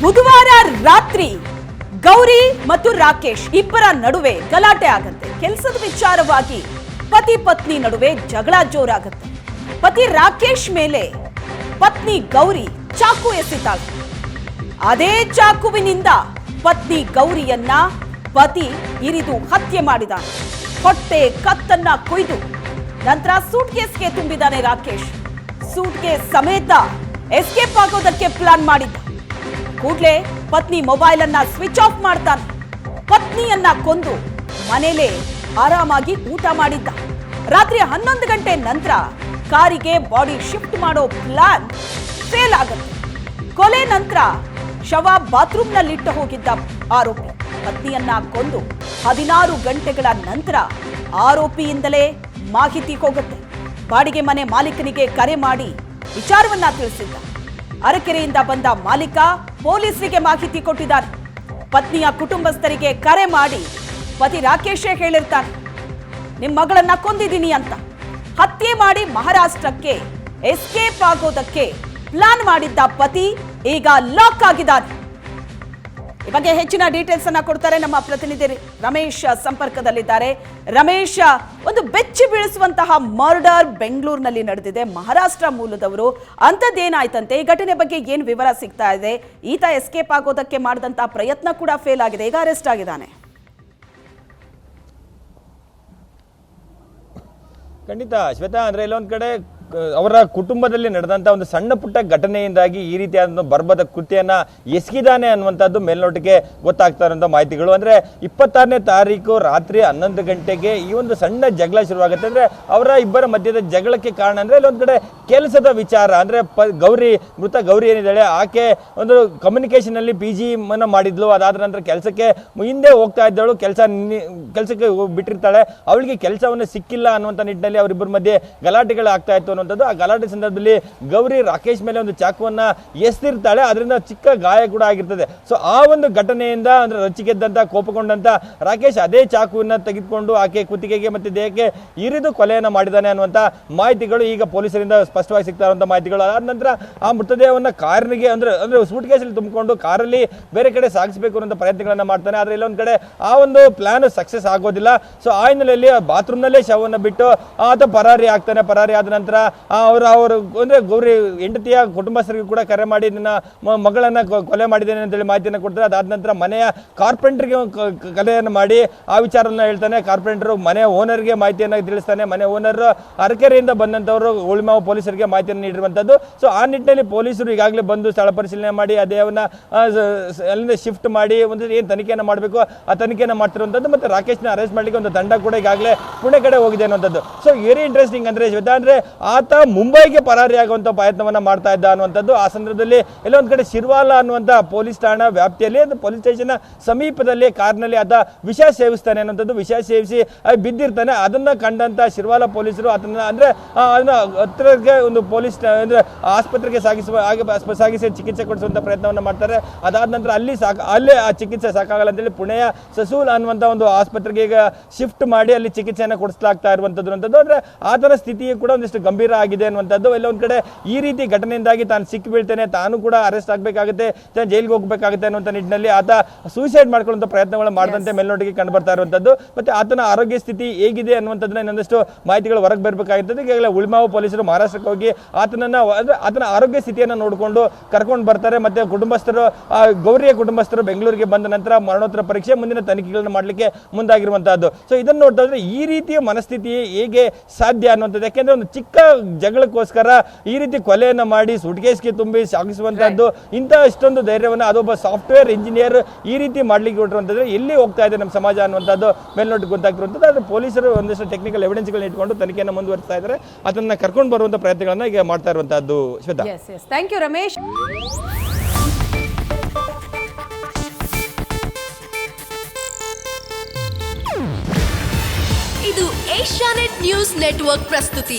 ಬುಧವಾರ ರಾತ್ರಿ ಗೌರಿ ಮತ್ತು ರಾಕೇಶ್ ಇಬ್ಬರ ನಡುವೆ ಗಲಾಟೆ ಆಗತ್ತೆ. ಕೆಲಸದ ವಿಚಾರವಾಗಿ ಪತಿ ಪತ್ನಿ ನಡುವೆ ಜಗಳ ಜೋರಾಗತ್ತೆ. ಪತಿ ರಾಕೇಶ್ ಮೇಲೆ ಪತ್ನಿ ಗೌರಿ ಚಾಕು ಎಸೆತಾಗ ಅದೇ ಚಾಕುವಿನಿಂದ ಪತ್ನಿ ಗೌರಿಯನ್ನ ಪತಿ ಇರಿದು ಹತ್ಯೆ ಮಾಡಿದ ಹೊಟ್ಟೆ ಕತ್ತನ್ನ ಕೊಯ್ದು ನಂತರ ಸೂಟ್ಕೇಸ್ಗೆ ತುಂಬಿದ್ದಾನೆ ರಾಕೇಶ್. ಸೂಟ್ಕೇಸ್ ಸಮೇತ ಎಸ್ಕೇಪ್ ಆಗೋದಕ್ಕೆ ಪ್ಲಾನ್ ಮಾಡಿದ್ದ. ಕೂಡ್ಲೆ ಪತ್ನಿ ಮೊಬೈಲ್ ಅನ್ನ ಸ್ವಿಚ್ ಆಫ್ ಮಾಡ್ತಾನೆ. ಪತ್ನಿಯನ್ನ ಕೊಂದು ಮನೇಲೆ ಆರಾಮಾಗಿ ಊಟ ಮಾಡಿದ್ದ. ರಾತ್ರಿ ಹನ್ನೊಂದು ಗಂಟೆ ನಂತರ ಕಾರಿಗೆ ಬಾಡಿ ಶಿಫ್ಟ್ ಮಾಡೋ ಪ್ಲಾನ್ ಫೇಲ್ ಆಗುತ್ತೆ. ಕೊಲೆ ನಂತರ ಶವ ಬಾತ್ರೂಮ್ನಲ್ಲಿಟ್ಟು ಹೋಗಿದ್ದ ಆರೋಪಿ. ಪತ್ನಿಯನ್ನ ಕೊಂದು ಹದಿನಾರು ಗಂಟೆಗಳ ನಂತರ ಆರೋಪಿಯಿಂದಲೇ ಮಾಹಿತಿ ಹೋಗುತ್ತೆ. ಬಾಡಿಗೆ ಮನೆ ಮಾಲೀಕನಿಗೆ ಕರೆ ಮಾಡಿ ವಿಚಾರವನ್ನ ತಿಳಿಸಿದ್ದ. ಅರಕೆರೆಯಿಂದ ಬಂದ ಮಾಲೀಕ ಪೊಲೀಸರಿಗೆ ಮಾಹಿತಿ ಕೊಟ್ಟಿದ್ದಾರೆ ಪತ್ನಿಯ ಕುಟುಂಬಸ್ಥರಿಗೆ ಕರೆ ಮಾಡಿ ಪತಿ ರಾಕೇಶೇ ಹೇಳಿರ್ತಾನೆ. ನಿಮ್ಮ ಮಗಳನ್ನ ಕೊಂದಿದ್ದೀನಿ ಅಂತ. ಹತ್ಯೆ ಮಾಡಿ ಮಹಾರಾಷ್ಟ್ರಕ್ಕೆ ಎಸ್ಕೇಪ್ ಆಗೋದಕ್ಕೆ ಪ್ಲಾನ್ ಮಾಡಿದ್ದ ಪತಿ ಈಗ ಲಾಕ್ ಆಗಿದ್ದಾನೆ. ಈ ಬಗ್ಗೆ ಹೆಚ್ಚಿನ ಡೀಟೇಲ್ಸ್ ಅನ್ನ ಕೊಡ್ತಾರೆ ನಮ್ಮ ಪ್ರತಿನಿಧಿ ರಮೇಶ್ ಸಂಪರ್ಕದಲ್ಲಿದ್ದಾರೆ. ರಮೇಶ್, ಒಂದು ಬೆಚ್ಚಿ ಬೀಳಿಸುವಂತಹ ಮರ್ಡರ್ ಬೆಂಗಳೂರಿನಲ್ಲಿ ನಡೆದಿದೆ. ಮಹಾರಾಷ್ಟ್ರ ಮೂಲದವರು ಅಂಥದ್ದೇನಾಯ್ತಂತೆ? ಈ ಘಟನೆ ಬಗ್ಗೆ ಏನು ವಿವರ ಸಿಗ್ತಾ ಇದೆ? ಈತ ಎಸ್ಕೇಪ್ ಆಗೋದಕ್ಕೆ ಮಾಡಿದಂತಹ ಪ್ರಯತ್ನ ಕೂಡ ಫೇಲ್ ಆಗಿದೆ. ಈಗ ಅರೆಸ್ಟ್ ಆಗಿದ್ದಾನೆ. ಖಂಡಿತ, ಶ್ವೇತಾ, ಅಂದ್ರೆ ಇಲ್ಲೊಂದ್ ಕಡೆ ಅವರ ಕುಟುಂಬದಲ್ಲಿ ನಡೆದಂತ ಒಂದು ಸಣ್ಣ ಪುಟ್ಟ ಘಟನೆಯಿಂದಾಗಿ ಈ ರೀತಿಯಾದ ಬರ್ಬದ ಕೃತಿಯನ್ನ ಎಸಗಿದಾನೆ ಅನ್ನುವಂಥದ್ದು ಮೇಲ್ನೋಟಕ್ಕೆ ಗೊತ್ತಾಗ್ತಾ ಇರುವಂತಹ ಮಾಹಿತಿಗಳು. ಅಂದ್ರೆ ಇಪ್ಪತ್ತಾರನೇ ತಾರೀಕು ರಾತ್ರಿ ಹನ್ನೊಂದು ಗಂಟೆಗೆ ಈ ಒಂದು ಸಣ್ಣ ಜಗಳ ಶುರುವಾಗುತ್ತೆ. ಅಂದ್ರೆ ಅವರ ಇಬ್ಬರ ಮಧ್ಯದ ಜಗಳಕ್ಕೆ ಕಾರಣ ಅಂದ್ರೆ ಇಲ್ಲೊಂದು ಕಡೆ ಕೆಲಸದ ವಿಚಾರ. ಅಂದ್ರೆ ಪ, ಗೌರಿ, ಮೃತ ಗೌರಿ ಏನಿದ್ದಾಳೆ, ಆಕೆ ಒಂದು ಕಮ್ಯುನಿಕೇಶನ್ ಅಲ್ಲಿ ಪಿ ಜಿ ಮಾಡಿದ್ಲು. ಅದಾದ ನಂತರ ಕೆಲಸಕ್ಕೆ ಹಿಂದೆ ಹೋಗ್ತಾ ಇದ್ದಳು ಕೆಲಸ ಕೆಲಸಕ್ಕೆ ಬಿಟ್ಟಿರ್ತಾಳೆ. ಅವಳಿಗೆ ಕೆಲಸವನ್ನು ಸಿಕ್ಕಿಲ್ಲ ಅನ್ನುವಂಥ ನಿಟ್ಟಿನಲ್ಲಿ ಅವರಿಬ್ಬರ ಮಧ್ಯೆ ಗಲಾಟೆಗಳು ಆಗ್ತಾ ಇತ್ತು. ಅನ್ನುವಂಥದ್ದು. ಆ ಗಲಾಟೆ ಸಂದರ್ಭದಲ್ಲಿ ಗೌರಿ ರಾಕೇಶ್ ಮೇಲೆ ಒಂದು ಚಾಕುವನ್ನ ಎಸ್ತಿರ್ತಾಳೆ ಅದರಿಂದ ಚಿಕ್ಕ ಗಾಯ ಕೂಡ ಆಗಿರ್ತದೆ. ಸೊ ಆ ಒಂದು ಘಟನೆಯಿಂದ ಅಂದ್ರೆ ರಚಿಗೆದ್ದಂಥ ಕೋಪಗೊಂಡಂತ ರಾಕೇಶ್ ಅದೇ ಚಾಕುವನ್ನ ತೆಗೆದುಕೊಂಡು ಆಕೆ ಕುತ್ತಿಗೆಗೆ ಮತ್ತೆ ದೇಹಕ್ಕೆ ಇರಿದು ಕೊಲೆಯನ್ನು ಮಾಡಿದ್ದಾನೆ ಅನ್ನುವಂತ ಮಾಹಿತಿಗಳು ಈಗ ಪೊಲೀಸರಿಂದ ಸ್ಪಷ್ಟವಾಗಿ ಸಿಗ್ತಾ ಇರುವಂತ ಮಾಹಿತಿಗಳು. ಅದಾದ ನಂತರ ಆ ಮೃತದೇಹವನ್ನ ಕಾರಿನಿಗೆ ಅಂದ್ರೆ ಅಂದ್ರೆ ಸೂಟ್ ಕೇಸಲ್ಲಿ ತುಂಬಿಕೊಂಡು ಕಾರಲ್ಲಿ ಬೇರೆ ಕಡೆ ಸಾಗಿಸಬೇಕು ಅನ್ನೋ ಪ್ರಯತ್ನಗಳನ್ನ ಮಾಡ್ತಾನೆ. ಆದ್ರೆ ಇಲ್ಲೊಂದ್ ಕಡೆ ಆ ಒಂದು ಪ್ಲಾನ್ ಸಕ್ಸಸ್ ಆಗೋದಿಲ್ಲ. ಸೊ ಆ ಹಿನ್ನೆಲೆಯಲ್ಲಿ ಬಾತ್ರೂಮ್ನಲ್ಲೇ ಶವವನ್ನು ಬಿಟ್ಟು ಆತ ಪರಾರಿ ಆಗ್ತಾನೆ. ಪರಾರಿ ಆದ ನಂತರ ಅವರ, ಅವರು, ಅಂದ್ರೆ ಗೌರಿ ಹೆಂಡತಿಯ ಕುಟುಂಬಸ್ಥರಿಗೆ ಕೂಡ ಕರೆ ಮಾಡಿ ನಿನ್ನ ಮಗಳನ್ನು ಕೊಲೆ ಮಾಡಿದ್ದೇನೆ ಅಂತೇಳಿ ಮಾಹಿತಿಯನ್ನು ಕೊಡ್ತಾರೆ. ಅದಾದ ನಂತರ ಮನೆಯ ಕಾರ್ಪೆಂಟರ್ಗೆ ಕಲೆಯನ್ನು ಮಾಡಿ ಆ ವಿಚಾರನ ಹೇಳ್ತಾನೆ. ಕಾರ್ಪೆಂಟರ್ ಮನೆ ಓನರ್ಗೆ ಮಾಹಿತಿಯನ್ನು ತಿಳಿಸ್ತಾನೆ. ಮನೆ ಓನರ್ ಅರಕೆರೆಯಿಂದ ಬಂದಂತವರು ಉಳಿಮಾವು ಪೊಲೀಸರಿಗೆ ಮಾಹಿತಿಯನ್ನು ನೀಡಿರುವಂಥದ್ದು ಸೊ ಆ ನಿಟ್ಟಿನಲ್ಲಿ ಪೊಲೀಸರು ಈಗಾಗಲೇ ಬಂದು ಸ್ಥಳ ಪರಿಶೀಲನೆ ಮಾಡಿ ಸ- ಅಲ್ಲಿಂದ ಶಿಫ್ಟ್ ಮಾಡಿ, ಒಂದು ಏನು ತನಿಖೆಯನ್ನು ಮಾಡಬೇಕು, ಆ ತನಿಖೆಯನ್ನು ಮಾಡ್ತಿರುವಂಥದ್ದು ಮತ್ತು ರಾಕೇಶ್ನ ಅರೆಸ್ಟ್ ಮಾಡ್ಲಿಕ್ಕೆ ಒಂದು ತಂಡ ಕೂಡ ಈಗಾಗಲೇ ಪುಣೆ ಕಡೆ ಹೋಗಿದೆ ಅನ್ನೋಂಥದ್ದು ಸೊ ವೆರಿ ಇಂಟ್ರೆಸ್ಟಿಂಗ್ ಅಂದ್ರೆ, ಶ್ವೇತಾ, ಅಂದ್ರೆ ಆತ ಮುಂಬೈಗೆ ಪರಾರಿ ಆಗುವಂತ ಪ್ರಯತ್ನವನ್ನ ಮಾಡ್ತಾ ಇದ್ದ ಅನ್ನುವಂಥದ್ದು. ಆ ಸಂದರ್ಭದಲ್ಲಿ ಎಲ್ಲೋ ಒಂದು ಕಡೆ ಶಿರ್ವಾಲ ಅನ್ನುವಂಥ ಪೊಲೀಸ್ ಠಾಣಾ ವ್ಯಾಪ್ತಿಯಲ್ಲಿ ಪೊಲೀಸ್ ಸ್ಟೇಷನ್ ಸಮೀಪದಲ್ಲಿ ಕಾರ್ನಲ್ಲಿ ಆತ ವಿಷ ಸೇವಿಸ್ತಾನೆ ಅನ್ನುವಂಥದ್ದು. ವಿಷ ಸೇವಿಸಿ ಬಿದ್ದಿರ್ತಾನೆ. ಅದನ್ನ ಕಂಡಂತ ಶಿರ್ವಾಲ ಪೊಲೀಸರು ಅದನ್ನ ಅಂದ್ರೆ ಅದನ್ನು ಹತ್ತಿರಕ್ಕೆ ಒಂದು ಪೊಲೀಸ್ ಅಂದ್ರೆ ಆಸ್ಪತ್ರೆಗೆ ಸಾಗಿಸುವ, ಹಾಗೆ ಸಾಗಿಸಿ ಚಿಕಿತ್ಸೆ ಕೊಡಿಸುವಂತ ಪ್ರಯತ್ನವನ್ನ ಮಾಡ್ತಾರೆ. ಅದಾದ ನಂತರ ಅಲ್ಲಿ ಸಾಕ, ಅಲ್ಲೇ ಆ ಚಿಕಿತ್ಸೆ ಸಾಕಾಗಲ್ಲ ಅಂತೇಳಿ ಪುಣೆಯ ಸಸೂಲ್ ಅನ್ನುವಂಥ ಒಂದು ಆಸ್ಪತ್ರೆಗೆ ಈಗ ಶಿಫ್ಟ್ ಮಾಡಿ ಅಲ್ಲಿ ಚಿಕಿತ್ಸೆಯನ್ನು ಕೊಡಿಸಲಾಗ್ತಾ ಇರುವಂಥದ್ದು ಅಂತದ್ದು ಅಂದ್ರೆ ಆತನ ಸ್ಥಿತಿಯು ಕೂಡ ಒಂದಿಷ್ಟು ಗಂಭೀರ ಆಗಿದೆ ಅನ್ನುವಂಥದ್ದು. ಎಲ್ಲ ಒಂದ್ ಕಡೆ ಈ ರೀತಿ ಘಟನೆಯಿಂದಾಗಿ ತಾನು ಸಿಕ್ಕಿ ಬೀಳ್ತೇನೆ ತಾನು ಕೂಡ ಅರೆಸ್ಟ್ ಆಗಬೇಕಾಗುತ್ತೆ ಜೈಲಿಗೆ ಹೋಗಬೇಕಾಗುತ್ತೆ ಅನ್ನುವಂಥ ನಿಟ್ಟಿನಲ್ಲಿ ಆತ ಸೂಸೈಡ್ ಮಾಡ್ಕೊಳ್ಳುವಂಥ ಪ್ರಯತ್ನಗಳು ಮಾಡದಂತೆ ಮೇಲ್ನೋಟಿಗೆ ಕಂಡು ಬರ್ತಾ ಇರುವಂಥದ್ದು. ಮತ್ತೆ ಆತನ ಆರೋಗ್ಯ ಸ್ಥಿತಿ ಹೇಗಿದೆ ಅನ್ನುವಂಥದ್ದನ್ನ ಇನ್ನೊಂದಷ್ಟು ಮಾಹಿತಿಗಳು ಹೊರಗೆ ಬರಬೇಕಾಗಿರ್ತದೆ. ಈಗಾಗಲೇ ಉಳಿಮಾವು ಪೊಲೀಸರು ಮಹಾರಾಷ್ಟ್ರಕ್ಕೆ ಹೋಗಿ ಆತನನ್ನ ಅಂದ್ರೆ ಆತನ ಆರೋಗ್ಯ ಸ್ಥಿತಿಯನ್ನು ನೋಡಿಕೊಂಡು ಕರ್ಕೊಂಡು ಬರ್ತಾರೆ. ಮತ್ತೆ ಕುಟುಂಬಸ್ಥರು ಗೌರಿಯ ಕುಟುಂಬಸ್ಥರು ಬೆಂಗಳೂರಿಗೆ ಬಂದ ನಂತರ ಮರಣೋತ್ತರ ಪರೀಕ್ಷೆ ಮುಂದಿನ ತನಿಖೆಗಳನ್ನು ಮಾಡಲಿಕ್ಕೆ ಮುಂದಾಗಿರುವಂತಹದ್ದು ಸೊ ಇದನ್ನು ನೋಡ್ತಾ ಇದ್ರೆ ಈ ರೀತಿಯ ಮನಸ್ಥಿತಿ ಹೇಗೆ ಸಾಧ್ಯ ಅನ್ನುವಂಥದ್ದು. ಯಾಕೆಂದ್ರೆ ಒಂದು ಚಿಕ್ಕ ಜಗಳಕ್ಕೋಸ್ಕರ ಈ ರೀತಿ ಕೊಲೆಯನ್ನು ಮಾಡಿ ಸುಟ್ಕೇಸ್ಗೆ ತುಂಬಿ ಸಾಗಿಸುವಂತಹದ್ದು ಇಂತಹ ಇಷ್ಟೊಂದು ಧೈರ್ಯವನ್ನು ಅದೊಬ್ಬ ಸಾಫ್ಟ್ವೇರ್ ಇಂಜಿನಿಯರ್ ಈ ರೀತಿ ಮಾಡ್ಲಿಕ್ಕೆ ಹೊರಟಿರುವಂತಂದ್ರೆ ಎಲ್ಲಿ ಹೋಗ್ತಾ ಇದೆ ನಮ್ಮ ಸಮಾಜ ಅನ್ನುವಂಥದ್ದು ಮೇಲ್ನೋಟಕ್ಕೆ ಗೊತ್ತಾಗಿರುವಂಥದ್ದು ಆದರೆ ಪೊಲೀಸರು ಒಂದಷ್ಟು ಟೆಕ್ನಿಕಲ್ ಎವಿಡೆನ್ಸ್ಗಳನ್ನ ಇಟ್ಕೊಂಡು ತನಿಖೆಯನ್ನು ಮುಂದುವರಿಸ್ತಾ ಇದ್ದಾರೆ. ಅದನ್ನ ಕರ್ಕೊಂಡು ಬರುವಂಥ ಪ್ರಯತ್ನಗಳನ್ನ ಈಗ ಮಾಡ್ತಾ ಇರುವಂತಹದ್ದು ಶ್ವೇತಾ. ಥ್ಯಾಂಕ್ ಯು ರಮೇಶ್ ಇದು ಏಷ್ಯಾನೆಟ್ ನ್ಯೂಸ್ ನೆಟ್ವರ್ಕ್ ಪ್ರಸ್ತುತಿ.